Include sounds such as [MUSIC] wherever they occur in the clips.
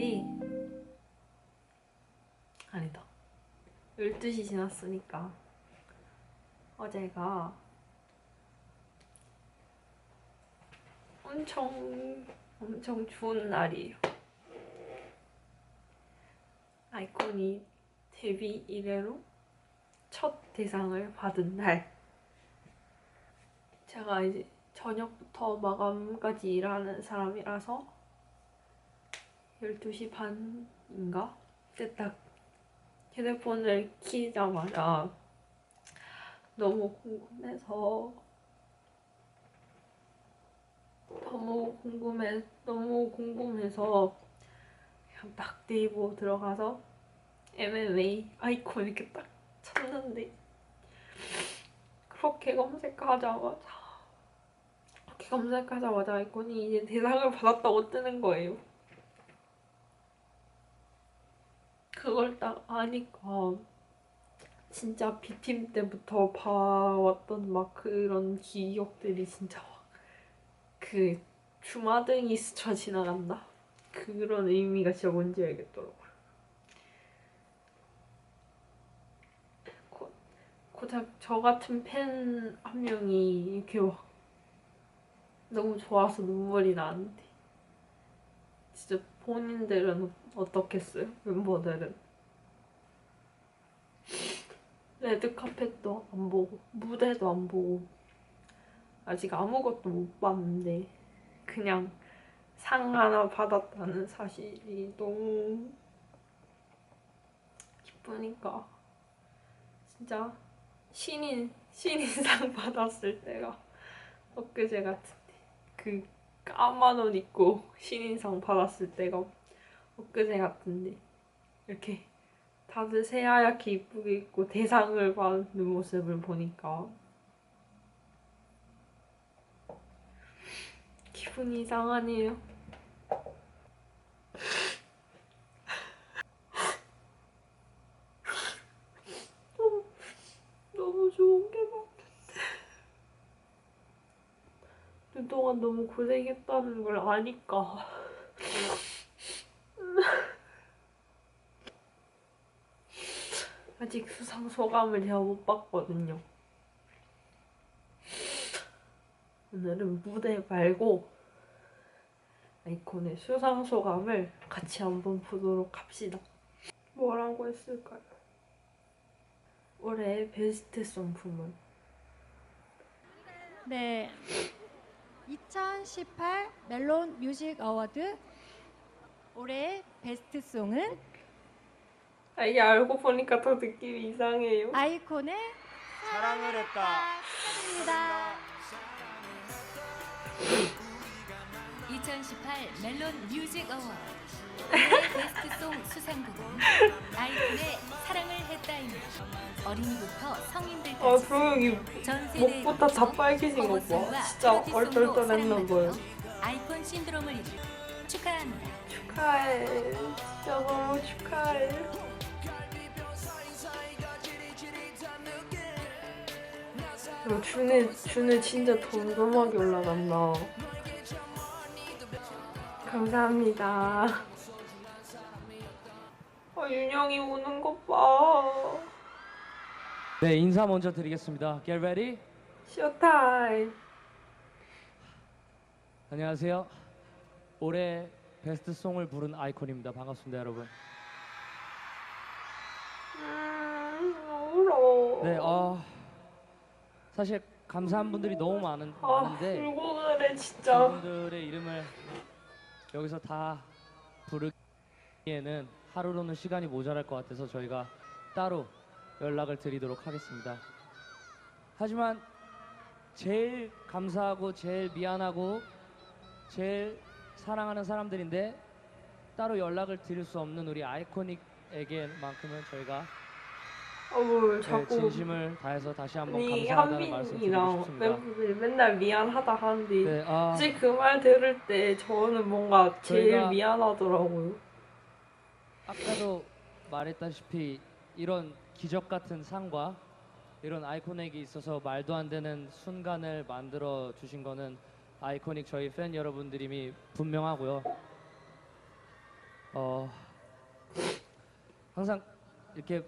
시간이 아니다. 12시 지났으니까 어제가 엄청 엄청 좋은 날이에요. 아이콘이 데뷔 이래로 첫 대상을 받은 날. 제가 이제 저녁부터 마감까지 일하는 사람이라서 12시 반인가? 그때 딱 휴대폰을 키자마자 너무 궁금해서 너무 궁금해 너무 궁금해서 그냥 딱 네이버 들어가서 MMA 아이콘 이렇게 딱 쳤는데 그렇게 검색하자마자 그렇게 검색하자마자 아이콘이 이제 대상을 받았다고 뜨는 거예요. 그걸 딱 아니까 진짜 B팀 때부터 봐왔던 막 그런 기억들이 진짜 막그 주마등이 스쳐 지나간다 그런 의미가 진짜 뭔지 알겠더라고요. 고- 고작 저 같은 팬 한 명이 이렇게 막 너무 좋아서 눈물이 나는데 진짜 본인들은 어떻겠어요? 멤버들은? 레드카펫도 안 보고 무대도 안 보고. 아직 아무것도 못 봤는데 그냥 상 하나 받았다는 사실이 너무 기쁘니까 진짜 신인 신인상 [LAUGHS] 받았을 때가 엊그제 같은데. 그 까만 옷 입고 신인상 받았을 때가 엊그제 같은데 이렇게 다들 새하얗게 이쁘게 입고 대상을 받는 모습을 보니까 기분이 이상하네요. 너무, 너무 좋은 게 많은데 그동안 너무 고생했다는 걸 아니까 [LAUGHS] 아직 수상 소감을 제가 못 봤거든요. 오늘은 무대 말고 아이콘의 수상 소감을 같이 한번 보도록 합시다. 뭐라고 했을까요? 올해 베스트 송 부문 네. 2018 멜론 뮤직 어워드 올해 베스트 송은 아, 이게 알고 보니까 더 느낌이 이상해요. 아이콘의 사랑을 했다. 축하드립니다. 2018 멜론 뮤직 어워드 [LAUGHS] 올해 베스트 송 수상곡은 아이콘의 사랑을 했다입니다. 어린이부터 성인들까지 아, 조용히 전 세대의 목부터 다 빨개진 거 봐. 진짜 얼떨떨했나 봐요. 아이콘 신드롬을 이룬 축하합니다. 축하해. 진짜 너무 축하해. 어, 준우, 준우 진짜 덤덤하게 올라간다. 감사합니다. 어, 윤영이 우는 것 봐. 네 인사 먼저 드리겠습니다. Get ready. 쇼타임. 안녕하세요. 올해 베스트 송을 부른 아이콘입니다. 반갑습니다, 여러분. 음, 울어. 네, 어 사실 감사한 분들이 너무 많은 아, 많은데 울고 그래, 진짜. 그분들의 이름을 여기서 다 부르기에는 하루로는 시간이 모자랄 것 같아서 저희가 따로 연락을 드리도록 하겠습니다. 하지만 제일 감사하고 제일 미안하고 제일 사랑하는 사람들인데 따로 연락을 드릴 수 없는 우리 아이코닉에게만큼은 저희가 어, 뭘 네, 자꾸. 진심을 다해서 다시 한번 이 감사하다는 말씀 드리고 싶습니다. 멤버들이 맨날 미안하다 하는데 네, 아, 사실 그 말 들을 때 저는 뭔가 제일 저희가- 미안하더라고요. 아까도 말했다시피 이런 기적 같은 상과 이런 아이콘에게 있어서 말도 안 되는 순간을 만들어 주신 거는 아이코닉 저희 팬 여러분들임이 분명하고요. 어 항상 이렇게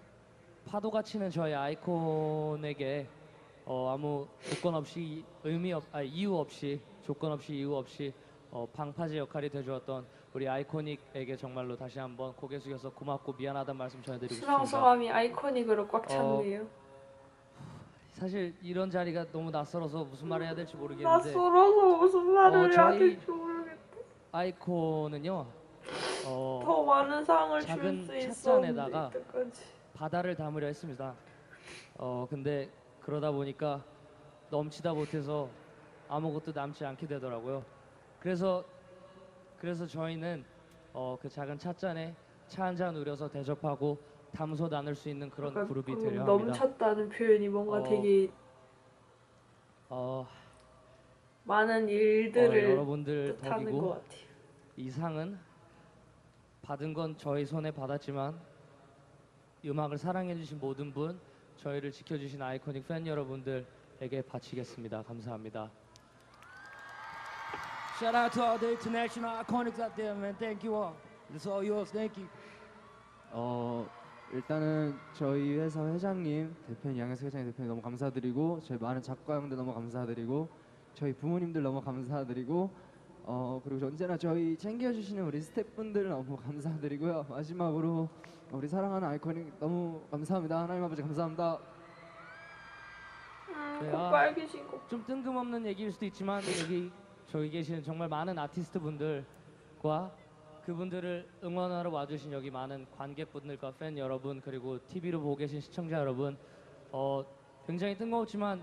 파도가 치는 저희 아이콘에게 어, 아무 조건 없이 의미 없, 아, 이유 없이 조건 없이 이유 없이 어, 방파제 역할이 되주었던 우리 아이코닉에게 정말로 다시 한번 고개 숙여서 고맙고 미안하다는 말씀 전해드리고 수상 싶습니다. 소감이 아이코닉으로 꽉 어, 찼네요. 사실 이런 자리가 너무 낯설어서 무슨 말을 해야 될지 모르겠는데 낯설어서 무슨 말을 어, 해야 저희- 될지 모르겠다. 아이콘은요 어, 더 많은 상을 줄 작은 수 있었는데 찻잔에다가 이때까지. 바다를 담으려 했습니다. 어 근데 그러다 보니까 넘치다 못해서 아무것도 남지 않게 되더라고요. 그래서 그래서 저희는 어 그 작은 찻잔에 차 한 잔 우려서 대접하고 담소 나눌 수 있는 그런 약간 그룹이 되려 합니다. 넘쳤다는 표현이 뭔가 어, 되게 어, 많은 어, 일들을 여러분들 뜻하는 것 덕이고 같아요. 이 상은 받은 건 저희 손에 받았지만 음악을 사랑해주신 모든 분, 저희를 지켜주신 아이코닉 팬 여러분들에게 바치겠습니다. 감사합니다. Shout out to all the international iconics out there, man. Thank you all. It's all yours. Thank you. 어 일단은 저희 회사 회장님 대표님 양현석 회장님 대표님 너무 감사드리고 저희 많은 작가 형들 너무 감사드리고 저희 부모님들 너무 감사드리고 어 그리고 언제나 저희 챙겨주시는 우리 스태프분들 너무 감사드리고요 마지막으로 우리 사랑하는 아이코닉 너무 감사합니다 하나님 아버지 감사합니다 음, 네, 꼭 아. 빨개진 거. 좀 뜬금없는 얘기일 수도 있지만 여기 저기 계시는 정말 많은 아티스트 분들과 그분들을 응원하러 와주신 여기 많은 관객분들과 팬 여러분 그리고 TV로 보고 계신 시청자 여러분 어, 굉장히 뜬금없지만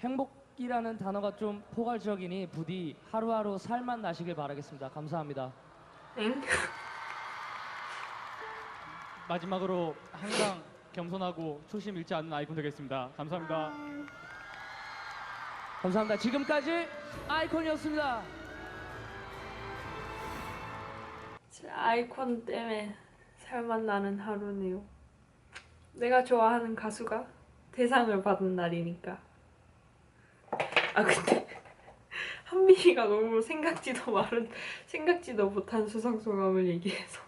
행복이라는 단어가 좀 포괄적이니 부디 하루하루 살만 나시길 바라겠습니다. 감사합니다. 엥? 마지막으로 항상 겸손하고 초심 잃지 않는 아이콘 되겠습니다. 감사합니다. 감사합니다. 지금까지 아이콘이었습니다. 아이콘 때문에 살맛 나는 하루네요. 내가 좋아하는 가수가 대상을 받은 날이니까. 아 근데 [LAUGHS] 한빈이가 너무 생각지도 마른 생각지도 못한 수상 소감을 얘기해서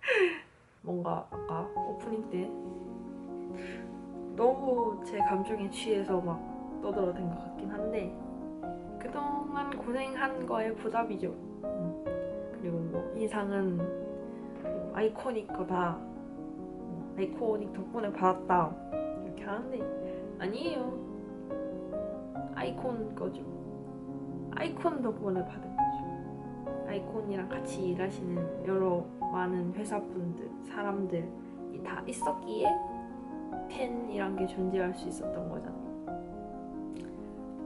[LAUGHS] 뭔가 아까 오프닝 때 너무 제 감정에 취해서 막 떠들어댄 것 같긴 한데 그동안 고생한 거에 보답이죠. 음. 그리고 뭐 이상은 뭐 아이코닉 거다 뭐 아이코닉 덕분에 받았다 이렇게 하는데 아니에요 아이콘 거죠 아이콘 덕분에 받은 거죠 아이콘이랑 같이 일하시는 여러 많은 회사분들 사람들이 다 있었기에 팬이란 게 존재할 수 있었던 거잖아요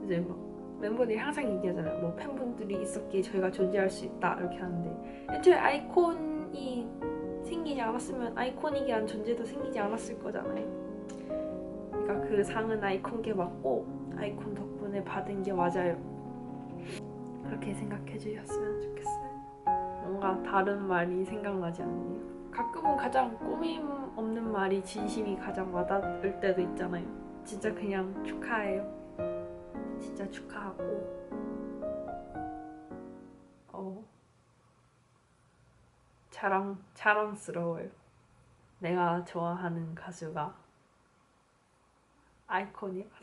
이제 막 멤버들이 항상 얘기하잖아요. 뭐 팬분들이 있었기에 저희가 존재할 수 있다 이렇게 하는데 애초에 아이콘이 생기지 않았으면 아이코닉이란 존재도 생기지 않았을 거잖아요. 그러니까 그 상은 아이콘께 맞고 아이콘 덕분에 받은 게 맞아요. 그렇게 생각해 주셨으면 좋겠어요. 뭔가 다른 말이 생각나지 않네요. 가끔은 가장 꾸밈 없는 말이 진심이 가장 와닿을 때도 있잖아요. 진짜 그냥 축하해요. 진짜 축하하고 어 자랑 자랑스러워요. 내가 좋아하는 가수가 아이콘이라서